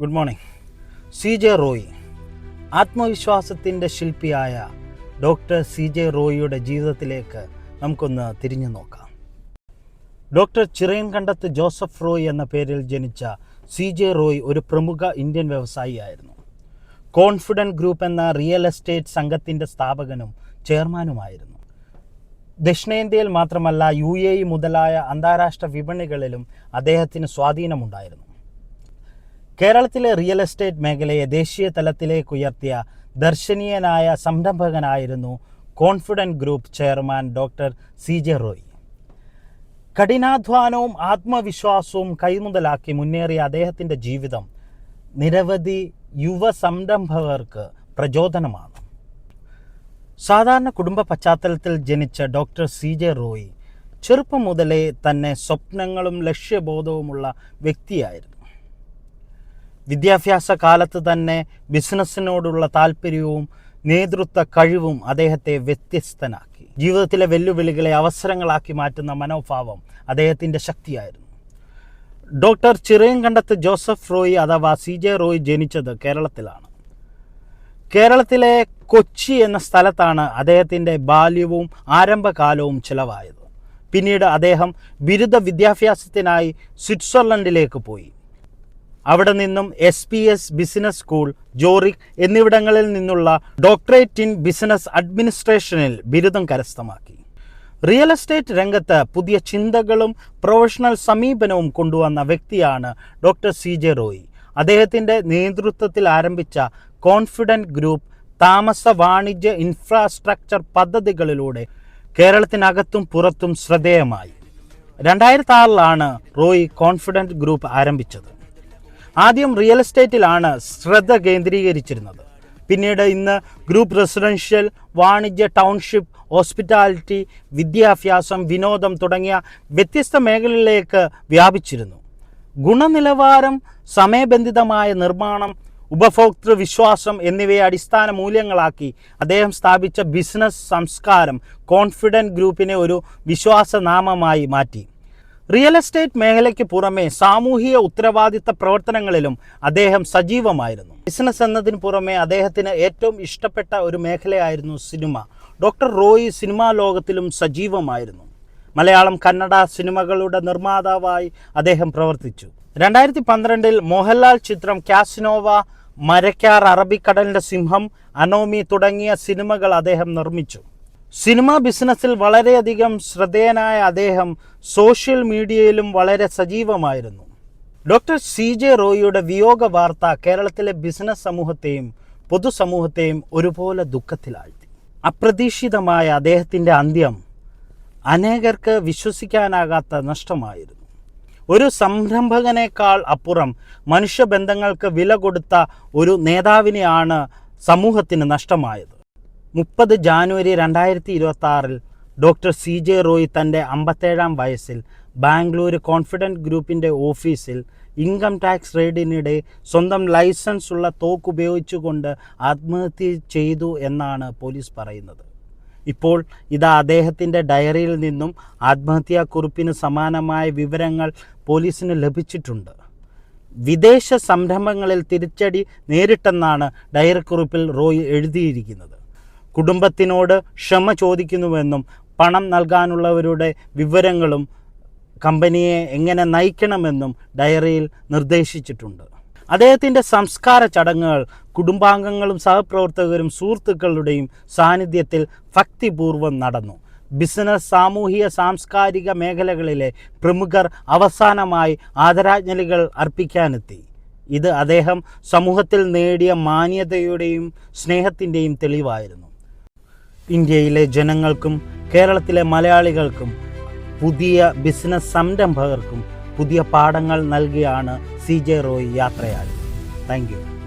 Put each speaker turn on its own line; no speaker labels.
Good morning C J Roy ആത്മവിശ്വാസത്തിന്റെ ശില്പിയായ doctor C J റോയിയുടെ ജീവിതത്തിലേക്ക് നമുക്കൊന്ന് തിരിഞ്ഞു നോക്കാം. ഡോക്ടർ ചിറയൻകണ്ടത്ത് ജോസഫ് റോയ് എന്ന പേരിൽ ജനിച്ച സി ജെ റോയ് ഒരു പ്രമുഖ ഇന്ത്യൻ വ്യവസായിയായിരുന്നു. കോൺഫിഡന്റ് ഗ്രൂപ്പ് എന്ന റിയൽ എസ്റ്റേറ്റ് സംഘത്തിന്റെ സ്ഥാപകനും ചെയർമാനുമായിരുന്നു. ദക്ഷിണേന്ത്യയിൽ മാത്രമല്ല യു എ മുതലായ അന്താരാഷ്ട്ര വിപണികളിലും അദ്ദേഹത്തിന് സ്വാധീനമുണ്ടായിരുന്നു. കേരളത്തിലെ റിയൽ എസ്റ്റേറ്റ് മേഖലയെ ദേശീയ തലത്തിലേക്ക് ഉയർത്തിയ ദർശനീയനായ സംരംഭകനായിരുന്നു Confident group chairman doctor C J Roy. കഠിനാധ്വാനവും ആത്മവിശ്വാസവും കൈമുതലാക്കി മുന്നേറിയ അദ്ദേഹത്തിന്റെ ജീവിതം നിരവധി യുവ സംരംഭകർക്ക് പ്രചോദനമാണ്. സാധാരണ കുടുംബ പശ്ചാത്തലത്തിൽ ജനിച്ച ഡോക്ടർ സി ജെ റോയ് ചെറുപ്പം മുതലേ തന്നെ സ്വപ്നങ്ങളും ലക്ഷ്യബോധവുമുള്ള വ്യക്തിയായിരുന്നു. വിദ്യാഭ്യാസ കാലത്ത് തന്നെ ബിസിനസ്സിനോടുള്ള താല്പര്യവും നേതൃത്വ കഴിവും അദ്ദേഹത്തെ വ്യത്യസ്തനാക്കി. ജീവിതത്തിലെ വെല്ലുവിളികളെ അവസരങ്ങളാക്കി മാറ്റുന്ന മനോഭാവം അദ്ദേഹത്തിന്റെ ശക്തിയായിരുന്നു. ഡോക്ടർ ചിറയൻകണ്ടത്ത് ജോസഫ് റോയ് അഥവാ സി ജെ റോയ് ജനിച്ചത് കേരളത്തിലാണ്. കേരളത്തിലെ കൊച്ചി എന്ന സ്ഥലത്താണ് അദ്ദേഹത്തിന്റെ ബാല്യവും ആരംഭകാലവും ചിലവായത്. പിന്നീട് അദ്ദേഹം ബിരുദ വിദ്യാഭ്യാസത്തിനായി സ്വിറ്റ്സർലൻഡിലേക്ക് പോയി. അവിടെ നിന്നും S P S business school Zurich എന്നിവിടങ്ങളിൽ നിന്നുള്ള ഡോക്ടറേറ്റ് ഇൻ ബിസിനസ് അഡ്മിനിസ്ട്രേഷനിൽ ബിരുദം കരസ്ഥമാക്കി. റിയൽ എസ്റ്റേറ്റ് രംഗത്ത് പുതിയ ചിന്തകളും പ്രൊഫഷണൽ സമീപനവും കൊണ്ടുവന്ന വ്യക്തിയാണ് ഡോക്ടർ സി ജെ റോയി അദ്ദേഹത്തിന്റെ നേതൃത്വത്തിൽ ആരംഭിച്ച കോൺഫിഡന്റ് ഗ്രൂപ്പ് താമസ വാണിജ്യ ഇൻഫ്രാസ്ട്രക്ചർ പദ്ധതികളിലൂടെ കേരളത്തിനകത്തും പുറത്തും ശ്രദ്ധേയമായി. രണ്ടായിരത്തി ആറിലാണ് റോയി കോൺഫിഡന്റ് ഗ്രൂപ്പ് ആരംഭിച്ചത്. ആദ്യം റിയൽ എസ്റ്റേറ്റിലാണ് ശ്രദ്ധ കേന്ദ്രീകരിച്ചിരുന്നത്. പിന്നീട് ഇന്ന് ഗ്രൂപ്പ് റെസിഡൻഷ്യൽ വാണിജ്യ ടൗൺഷിപ്പ് ഹോസ്പിറ്റാലിറ്റി വിദ്യാഭ്യാസം വിനോദം തുടങ്ങിയ വ്യത്യസ്ത മേഖലകളിലേക്ക് വ്യാപിച്ചിരുന്നു. ഗുണനിലവാരം സമയബന്ധിതമായ നിർമ്മാണം ഉപഭോക്തൃ വിശ്വാസം എന്നിവയെ അടിസ്ഥാന മൂല്യങ്ങളാക്കി അദ്ദേഹം സ്ഥാപിച്ച ബിസിനസ് സംസ്കാരം കോൺഫിഡന്റ് ഗ്രൂപ്പിനെ ഒരു വിശ്വാസനാമമായി മാറ്റി. റിയൽ എസ്റ്റേറ്റ് മേഖലയ്ക്ക് പുറമെ സാമൂഹിക ഉത്തരവാദിത്ത പ്രവർത്തനങ്ങളിലും അദ്ദേഹം സജീവമായിരുന്നു. ബിസിനസ് എന്നതിന് പുറമെ അദ്ദേഹത്തിന് ഏറ്റവും ഇഷ്ടപ്പെട്ട ഒരു മേഖലയായിരുന്നു സിനിമ. ഡോക്ടർ റോയി സിനിമാ ലോകത്തിലും സജീവമായിരുന്നു. മലയാളം കന്നഡ സിനിമകളുടെ നിർമ്മാതാവായി അദ്ദേഹം പ്രവർത്തിച്ചു. രണ്ടായിരത്തി പന്ത്രണ്ടിൽ മോഹൻലാൽ ചിത്രം കാസിനോവ മരക്കാർ അറബിക്കടലിന്റെ സിംഹം അനോമി തുടങ്ങിയ സിനിമകൾ അദ്ദേഹം നിർമ്മിച്ചു. സിനിമാ ബിസിനസ്സിൽ വളരെയധികം ശ്രദ്ധേയനായ അദ്ദേഹം സോഷ്യൽ മീഡിയയിലും വളരെ സജീവമായിരുന്നു. ഡോക്ടർ സി ജെ റോയിയുടെ വിയോഗ വാർത്ത കേരളത്തിലെ ബിസിനസ് സമൂഹത്തെയും പൊതുസമൂഹത്തെയും ഒരുപോലെ ദുഃഖത്തിലാഴ്ത്തി. അപ്രതീക്ഷിതമായ അദ്ദേഹത്തിന്റെ അന്ത്യം അനേകർക്ക് വിശ്വസിക്കാനാകാത്ത നഷ്ടമായിരുന്നു. ഒരു സംരംഭകനേക്കാൾ അപ്പുറം മനുഷ്യബന്ധങ്ങൾക്ക് വില കൊടുത്ത ഒരു നേതാവിനെയാണ് സമൂഹത്തിന് നഷ്ടമായത്. മുപ്പത് ജാനുവരി രണ്ടായിരത്തി ഇരുപത്തി ആറിൽ ഡോക്ടർ സി ജെ റോയ് തന്റെ അമ്പത്തേഴാം വയസ്സിൽ ബാംഗ്ലൂർ കോൺഫിഡന്റ് ഗ്രൂപ്പിന്റെ ഓഫീസിൽ ഇൻകം ടാക്സ് റെയ്ഡിനിടെ സ്വന്തം ലൈസൻസ് ഉള്ള തോക്ക് ഉപയോഗിച്ചുകൊണ്ട് ആത്മഹത്യ ചെയ്തു എന്നാണ് പോലീസ് പറയുന്നത്. ഇപ്പോൾ ഇത് അദ്ദേഹത്തിന്റെ ഡയറിയിൽ നിന്നും ആത്മഹത്യാക്കുറിപ്പിന് സമാനമായ വിവരങ്ങൾ പോലീസിന് ലഭിച്ചിട്ടുണ്ട്. വിദേശ സംരംഭങ്ങളിൽ തിരിച്ചടി നേരിട്ടെന്നാണ് ഡയറി കുറിപ്പിൽ റോയ് എഴുതിയിരിക്കുന്നത്. കുടുംബത്തിനോട് ക്ഷമ ചോദിക്കുന്നുവെന്നും പണം നൽകാനുള്ളവരുടെ വിവരങ്ങളും കമ്പനിയെ എങ്ങനെ നയിക്കണമെന്നും ഡയറിയിൽ നിർദ്ദേശിച്ചിട്ടുണ്ട്. അദ്ദേഹത്തിന്റെ സംസ്കാര ചടങ്ങുകൾ കുടുംബാംഗങ്ങളും സഹപ്രവർത്തകരും സുഹൃത്തുക്കളുടെയും സാന്നിധ്യത്തിൽ ഭക്തിപൂർവം നടന്നു. ബിസിനസ് സാമൂഹിക സാംസ്കാരിക മേഖലകളിലെ പ്രമുഖർ അവസാനമായി ആദരാഞ്ജലികൾ അർപ്പിക്കാനെത്തി. ഇത് അദ്ദേഹം സമൂഹത്തിൽ നേടിയ മാന്യതയുടെയും സ്നേഹത്തിന്റെയും തെളിവായിരുന്നു. ഇന്ത്യയിലെ ജനങ്ങൾക്കും കേരളത്തിലെ മലയാളികൾക്കും പുതിയ ബിസിനസ് സംരംഭകർക്കും പുതിയ പാഠങ്ങൾ നൽകിയാണ് സി ജെ റോയ് യാത്രയായി താങ്ക്